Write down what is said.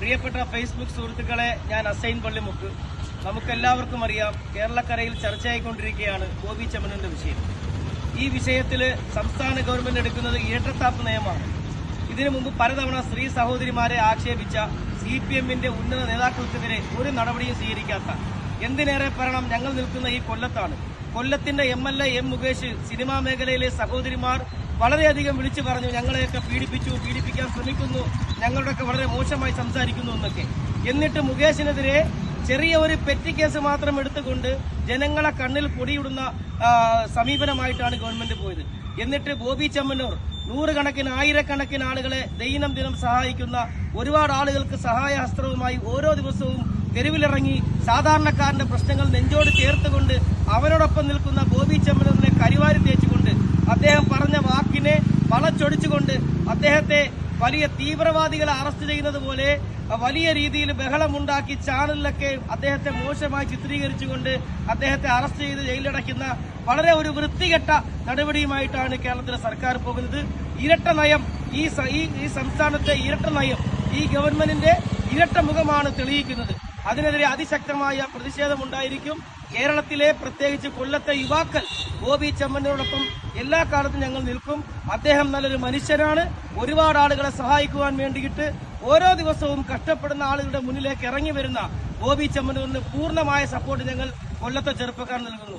പ്രിയപ്പെട്ട ഫേസ്ബുക്ക് സുഹൃത്തുക്കളെ ഞാൻ അസൈൻ പള്ളിമുക്ക്. നമുക്കെല്ലാവർക്കും അറിയാം കേരളക്കരയിൽ ചർച്ചയായിക്കൊണ്ടിരിക്കുകയാണ് ഗോപി ചമനന്റെ വിഷയം. ഈ വിഷയത്തിൽ സംസ്ഥാന ഗവൺമെന്റ് എടുക്കുന്നത് ഇരട്ടത്താപ്പ് നയമാണ്. ഇതിനു മുമ്പ് പലതവണ സ്ത്രീ സഹോദരിമാരെ ആക്ഷേപിച്ച സി പി എമ്മിന്റെ ഉന്നത നേതാക്കൾക്കെതിരെ ഒരു നടപടിയും സ്വീകരിക്കാത്ത എന്തിനേറെ പറയണം ഞങ്ങൾ നിൽക്കുന്ന ഈ കൊല്ലത്താണ്. കൊല്ലത്തിന്റെ M L A M Mukesh cinema മേഖലയിലെ സഹോദരിമാർ വളരെയധികം വിളിച്ചു പറഞ്ഞു. ഞങ്ങളെയൊക്കെ പീഡിപ്പിച്ചു പീഡിപ്പിക്കാൻ ശ്രമിക്കുന്നു. ഞങ്ങളുടെയൊക്കെ വളരെ മോശമായി സംസാരിക്കുന്നു എന്നൊക്കെ. എന്നിട്ട് മുകേഷിനെതിരെ ചെറിയ ഒരു പെറ്റി കേസ് മാത്രം എടുത്തുകൊണ്ട് ജനങ്ങളെ കണ്ണിൽ പൊടിയിടുന്ന സമീപനമായിട്ടാണ് ഗവൺമെന്റ് പോയത്. എന്നിട്ട് ബോബി ചെമ്മന്നൂർ നൂറുകണക്കിന് ആയിരക്കണക്കിന് ആളുകളെ ദൈനംദിനം സഹായിക്കുന്ന ഒരുപാട് ആളുകൾക്ക് സഹായഹസ്ത്രവുമായി ഓരോ ദിവസവും തെരുവിലിറങ്ങി സാധാരണക്കാരന്റെ പ്രശ്നങ്ങൾ നെഞ്ചോട് ചേർത്തുകൊണ്ട് അവരോടൊപ്പം നിൽക്കുന്ന ബോബി ചമ്മനൂറിനെ കരിവാരി അദ്ദേഹം പറഞ്ഞ വാക്കിനെ വളച്ചൊടിച്ചുകൊണ്ട് അദ്ദേഹത്തെ വലിയ തീവ്രവാദികളെ അറസ്റ്റ് ചെയ്യുന്നത് പോലെ വലിയ രീതിയിൽ ബഹളമുണ്ടാക്കി ചാനലിലൊക്കെ അദ്ദേഹത്തെ മോശമായി ചിത്രീകരിച്ചുകൊണ്ട് അദ്ദേഹത്തെ അറസ്റ്റ് ചെയ്ത് ജയിലിലടയ്ക്കുന്ന വളരെ ഒരു വൃത്തികെട്ട നടപടിയുമായിട്ടാണ് കേരളത്തിലെ സർക്കാർ പോകുന്നത്. ഇരട്ട നയം ഈ ഈ സംസ്ഥാനത്തെ ഇരട്ട നയം ഈ ഗവൺമെന്റിന്റെ ഇരട്ട മുഖമാണ് തെളിയിക്കുന്നത്. അതിനെതിരെ അതിശക്തമായ പ്രതിഷേധമുണ്ടായിരിക്കും. കേരളത്തിലെ പ്രത്യേകിച്ച് കൊല്ലത്തെ യുവാക്കൾ ഗോപി ചെമ്മനോടൊപ്പം എല്ലാ കാലത്തും ഞങ്ങൾ നിൽക്കും. അദ്ദേഹം നല്ലൊരു മനുഷ്യനാണ്. ഒരുപാട് ആളുകളെ സഹായിക്കുവാൻ വേണ്ടിയിട്ട് ഓരോ ദിവസവും കഷ്ടപ്പെടുന്ന ആളുകളുടെ മുന്നിലേക്ക് ഇറങ്ങി വരുന്ന ഗോപി ചെമ്മനൂരിന് പൂർണമായ സപ്പോർട്ട് ഞങ്ങൾ കൊല്ലത്തെ ചെറുപ്പക്കാർ നൽകുന്നു.